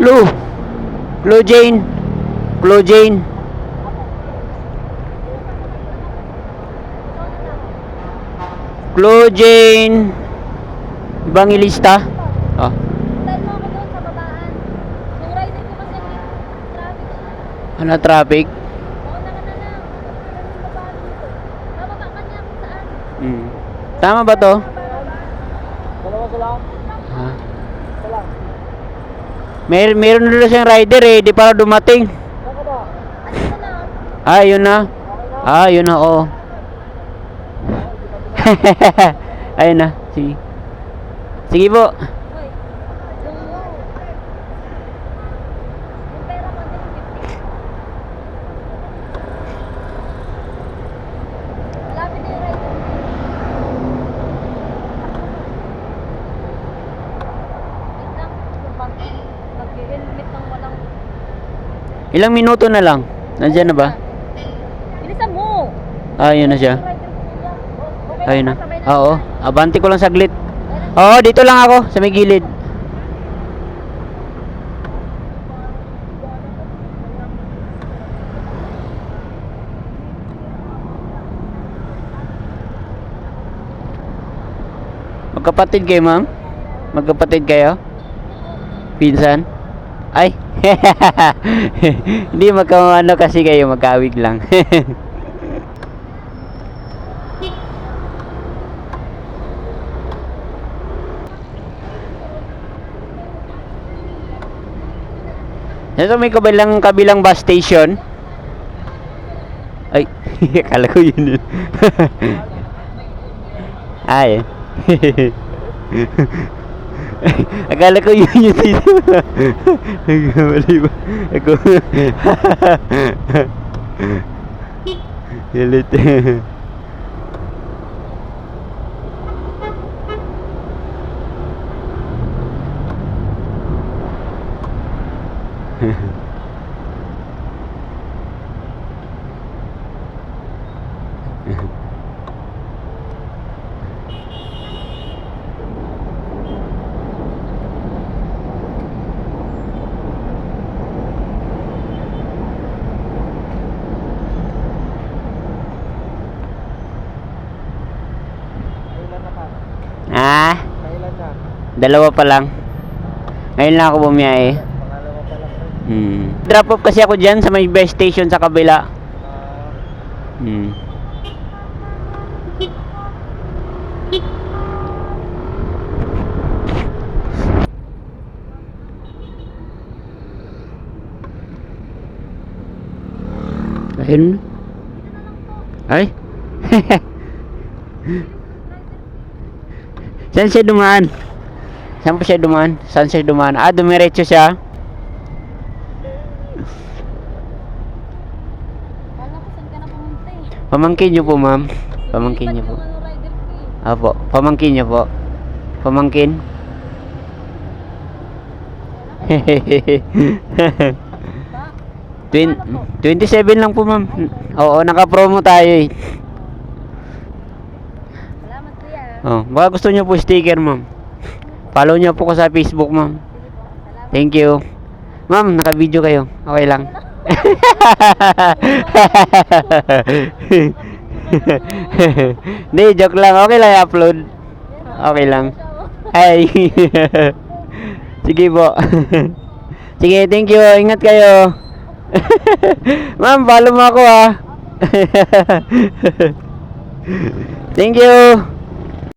Lu. Lu Jane. Lu Jane. Chloe Jane. Ibang ilista. Oh. Dahil mo ako doon sa babaan. Yung rider ko kasi may traffic siya. Ano traffic? Oo, na ka na lang. Yung babaan dito. Bababa ka niya kung saan. Hmm. Tama ba to? Dalawa sila. Ha? Lang. Mer meron na siyang rider eh, di para dumating. Ah, yun na. Ah, yun na, oo. Ayun na, sige. Sige po. Ilang minuto na lang. Nandiyan na ba? Bilisan mo! Ah, yun na siya. Ayun na. Ah, Oo. tayo. Abanti ko lang saglit. Oo, dito lang ako, sa may gilid. Magkapatid kayo, ma'am? Magkapatid kayo? Pinsan? Ay! Hindi magkamano kasi kayo, magkawig lang. Ito may kabilang kabilang bus station. Ay, akala ko yun yun. Ay. akala ko yun yun dito. Nagkamali ba? Ako. Galit. Kailan na ka? Kailan na? dalawa pa lang. Ngayon lang ako bumiyahe. Pangalawa pa lang. rin. Hmm. Drop off kasi ako dyan sa may bus station sa kabila. Ah, Hmm. Ayun. Ay. Saan siya dumaan? Saan pa siya dumaan? Saan siya dumaan? Ah, dumiretso siya. Eh. Pamangkin niyo po, ma'am. Pamangkin niyo po. Eh. Apo, pamangkin niyo po. Pamangkin. Twin, 27 lang po, ma'am. Oo, naka-promo tayo eh. Oh, baka gusto niyo po sticker, ma'am. Follow niyo po ko sa Facebook, ma'am. Thank you. Ma'am, naka-video kayo. Okay lang. Hindi, joke lang. Okay lang i-upload. Okay lang. Ay. Sige po. Sige, thank you. Ingat kayo. Ma'am, follow mo ako ah. thank you.